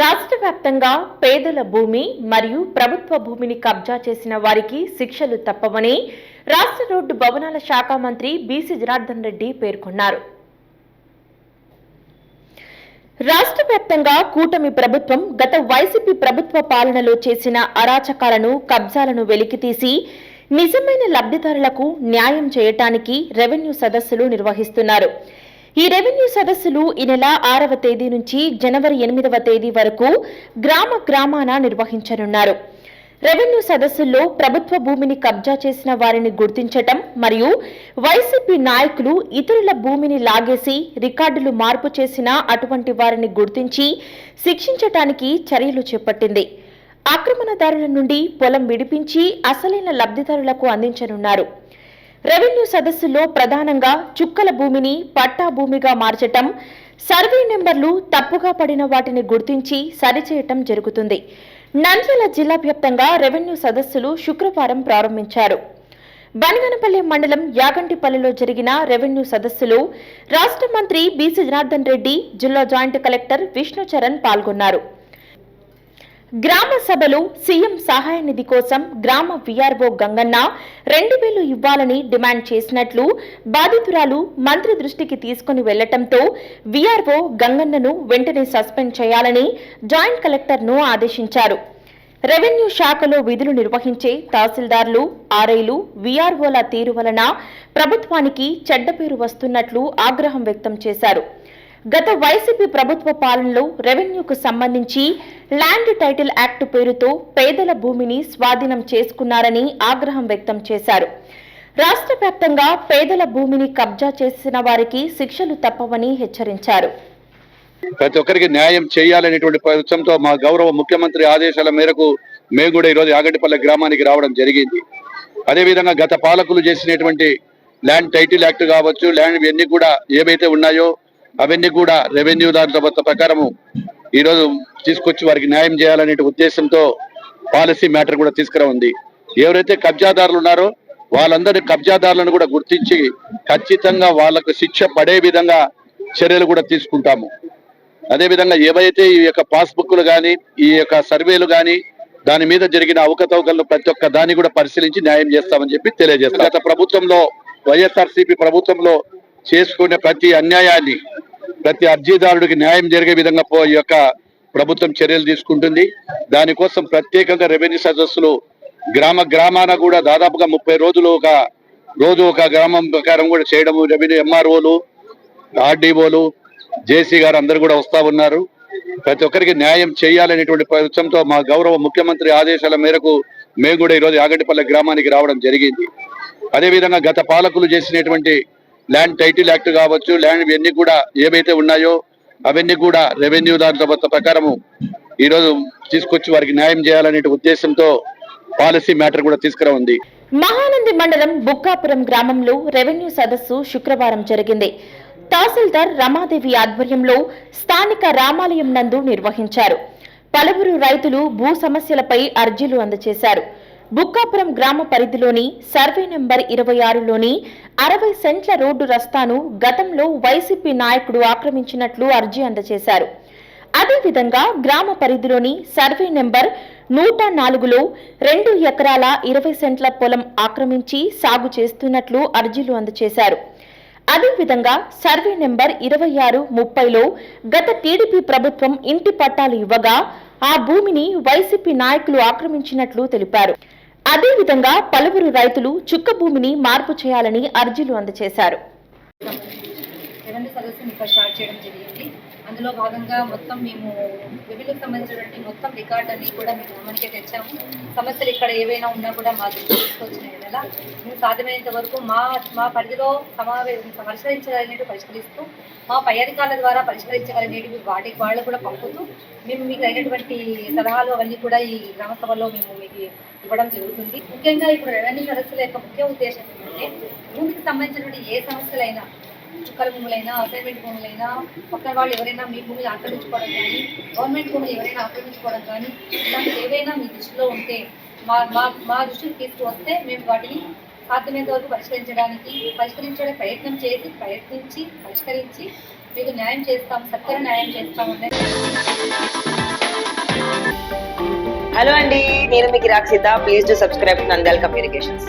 రాష్ట్ర వ్యాప్తంగా పేదల భూమి మరియు ప్రభుత్వ భూమిని కబ్జా చేసిన వారికి శిక్షలు తప్పవని రాష్ట్ర రోడ్డు భవనాల శాఖ మంత్రి బీసీ జనార్దన్ రెడ్డి పేర్కొన్నారు. రాష్ట్ర వ్యాప్తంగా కూటమి ప్రభుత్వం గత వైసీపీ ప్రభుత్వ పాలనలో చేసిన అరాచకాలను కబ్జాలను వెలికితీసి నిజమైన లబ్ధిదారులకు న్యాయం చేయటానికి రెవెన్యూ సదస్సులు నిర్వహిస్తున్నారు. ఈ రెవెన్యూ సదస్సులు ఈ నెల ఆరవ తేదీ నుంచి జనవరి ఎనిమిదవ తేదీ వరకు గ్రామ గ్రామాన నిర్వహించనున్నారు. రెవెన్యూ సదస్సుల్లో ప్రభుత్వ భూమిని కబ్జా చేసిన వారిని గుర్తించటం మరియు వైసీపీ నాయకులు ఇతరుల భూమిని లాగేసి రికార్డులు మార్పు చేసిన అటువంటి వారిని గుర్తించి శిక్షించటానికి చర్యలు చేపట్టింది. ఆక్రమణదారుల నుండి పొలం విడిపించి అసలైన లబ్ధిదారులకు అందించనున్నారు. రెవెన్యూ సదస్సులో ప్రధానంగా చుక్కల భూమిని పట్టా భూమిగా మార్చటం సర్వే నెంబర్లు తప్పుగా పడిన వాటిని గుర్తించి సరిచేయటం జరుగుతుంది. నంద్యాల జిల్లా వ్యాప్తంగా రెవెన్యూ సదస్సులు శుక్రవారం ప్రారంభించారు. బనగనపల్లి మండలం యాగంటిపల్లిలో జరిగిన రెవెన్యూ సదస్సులో రాష్ట్ర మంత్రి బీసీ జనార్దన్ రెడ్డి జిల్లా జాయింట్ కలెక్టర్ విష్ణుచరణ్ పాల్గొన్నారు. గ్రామ సభలో సీఎం సహాయ నిధి కోసం గ్రామ విఆర్ఓ గంగన్న రెండు వేలు ఇవ్వాలని డిమాండ్ చేసినట్లు బాధితురాలు మంత్రి దృష్టికి తీసుకుని వెళ్ళటంతో విఆర్ఓ గంగన్నను వెంటనే సస్పెండ్ చేయాలని జాయింట్ కలెక్టర్ను ఆదేశించారు. రెవెన్యూ శాఖలో విధులు నిర్వహించే తహసీల్దార్లు ఆర్ఐలు వీఆర్ఓల తీరు వలన ప్రభుత్వానికి చెడ్డ పేరు వస్తున్నట్లు ఆగ్రహం వ్యక్తం చేశారు. గత వైసీపీ ప్రభుత్వ పాలనలో రెవెన్యూకు సంబంధించి ల్యాండ్ టైటిల్ యాక్ట్ పేరుతో పేదల భూమిని స్వాధీనం చేసుకున్నారని ఆగ్రహం వ్యక్తం చేశారు. రాష్ట్ర వ్యాప్తంగా పేదల భూమిని కబ్జా చేసిన వారికి శిక్షలు తప్పవని హెచ్చరించారు. ప్రతి ఒక్కరికి న్యాయం చేయాలనేటువంటి ప్రభుత్వంతో మా గౌరవ ముఖ్యమంత్రి ఆదేశాల మేరకు మేము కూడా ఈరోజు యాగంటిపల్లె గ్రామానికి రావడం జరిగింది. అదేవిధంగా గత పాలకులు చేసినటువంటి ల్యాండ్ టైటిల్ యాక్ట్ కావచ్చు ల్యాండ్ ఇవన్నీ కూడా ఏవైతే ఉన్నాయో అవన్నీ కూడా రెవెన్యూ దాంట్లో ప్రకారము ఈరోజు తీసుకొచ్చి వారికి న్యాయం చేయాలనే ఉద్దేశంతో పాలసీ మ్యాటర్ కూడా తీసుకురా ఉంది ఎవరైతే కబ్జాదారులు ఉన్నారో వాళ్ళందరి కబ్జాదారులను కూడా గుర్తించి ఖచ్చితంగా వాళ్ళకు శిక్ష పడే విధంగా చర్యలు కూడా తీసుకుంటాము. అదేవిధంగా ఏవైతే ఈ యొక్క పాస్బుక్లు కానీ ఈ యొక్క సర్వేలు కానీ దాని మీద జరిగిన అవకతవకలను ప్రతి ఒక్క దాన్ని కూడా పరిశీలించి న్యాయం చేస్తామని చెప్పి తెలియజేస్తాం. గత ప్రభుత్వంలో వైఎస్ఆర్సీపీ ప్రభుత్వంలో చేసుకునే ప్రతి అన్యాయాన్ని ప్రతి అర్జీదారుడికి న్యాయం జరిగే విధంగా పో ఈ యొక్క ప్రభుత్వం చర్యలు తీసుకుంటుంది. దానికోసం ప్రత్యేకంగా రెవెన్యూ సదస్సులు గ్రామ గ్రామాన కూడా దాదాపుగా ముప్పై రోజులు ఒక రోజు ఒక గ్రామం ప్రకారం కూడా చేయడం రెవెన్యూ ఎంఆర్ఓలు ఆర్డీఓలు జేసీ గారు అందరు కూడా వస్తా ఉన్నారు. ప్రతి ఒక్కరికి న్యాయం చేయాలనేటువంటి ప్రభుత్వంతో మా గౌరవ ముఖ్యమంత్రి ఆదేశాల మేరకు మేము కూడా ఈరోజు యాగంటిపల్లె గ్రామానికి రావడం జరిగింది. అదేవిధంగా గత పాలకులు చేసినటువంటి ల్యాండ్ టైటిల్ యాక్ట్ కావచ్చు ల్యాండ్ ఇవన్నీ కూడా ఏవైతే ఉన్నాయో అవన్నీ కూడా రెవెన్యూ దాని ప్రకారము ఈరోజు తీసుకొచ్చి వారికి న్యాయం చేయాలనే ఉద్దేశంతో పాలసీ మ్యాటర్ కూడా తీసుకురా ఉంది. మహానంది మండలం బుక్కాపురం గ్రామంలో రెవెన్యూ సదస్సు శుక్రవారం జరిగింది. తహసీల్దార్ రమాదేవి ఆధ్వర్యంలో స్థానిక రామాలయం నందు నిర్వహించారు. పలువురు రైతులు భూ సమస్యలపై అర్జీలు అందజేశారు. బుక్కాపురం గ్రామ పరిధిలోని సర్వే నెంబర్ ఇరవై ఆరులోని అరవై సెంట్ల రోడ్డు రస్తాను గతంలో వైసీపీ నాయకుడు ఆక్రమించినట్లు అర్జీ అందజేశారు. అదేవిధంగా గ్రామ పరిధిలోని సర్వే నెంబర్ నూట నాలుగులో రెండు ఎకరాల ఇరవై సెంట్ల పొలం ఆక్రమించి సాగు చేస్తున్నట్లు అర్జీలు అందజేశారు. అదేవిధంగా సర్వే నెంబర్ ఇరవై ఆరు ముప్పైలో గత టీడీపీ ప్రభుత్వం ఇంటి పట్టాలు ఇవ్వగా ఆ భూమిని వైసీపీ నాయకులు ఆక్రమించినట్లు తెలిపారు. అదేవిధంగా పలువురు రైతులు చుక్క భూమిని మార్పు చేయాలని అర్జీలు అందజేశారు. అందులో భాగంగా మొత్తం మేము రెవెన్యూకి సంబంధించినటువంటి మొత్తం రికార్డ్ అన్ని కూడా మేము గమనికే తెచ్చాము. సమస్యలు ఇక్కడ ఏవైనా ఉన్నా కూడా మా దృష్టికి తీసుకొచ్చిన మేము సాధ్యమైనంత వరకు మా మా పరిధిలో సమావేశం పరిష్కరించగలిగినట్టు పరిష్కరిస్తూ మా పై అధికారుల ద్వారా పరిష్కరించగలిగినవి వాటికి వాళ్ళు కూడా పంపుతూ మేము మీకు అయినటువంటి సలహాలు అవన్నీ కూడా ఈ గ్రామ సభలో మేము మీకు ఇవ్వడం జరుగుతుంది. ముఖ్యంగా ఇప్పుడు రెవెన్యూ సదస్సుల యొక్క ముఖ్య ఉద్దేశం ఏంటంటే భూమికి సంబంధించినటువంటి ఏ సమస్యలైనా చుక్కల భూములైనా అసైన్మెంట్ భూములైనా పక్కన వాళ్ళు ఎవరైనా మీ భూమిని ఆక్రమించుకోవడం కానీ గవర్నమెంట్ భూములు ఎవరైనా ఆక్రమించుకోవడం కానీ ఇలాంటివి ఏవైనా మీ దృష్టిలో ఉంటే మా మా మా దృష్టికి తీసుకువస్తే మేము వాటిని సాధ్యమైనంత వరకు పరిష్కరించడానికి పరిష్కరించడానికి ప్రయత్నం చేసి ప్రయత్నించి పరిష్కరించి మీకు న్యాయం చేస్తాం సత్వర న్యాయం చేస్తాం హలో అండి నేను మీకు Rakshita please to subscribe Nandal communications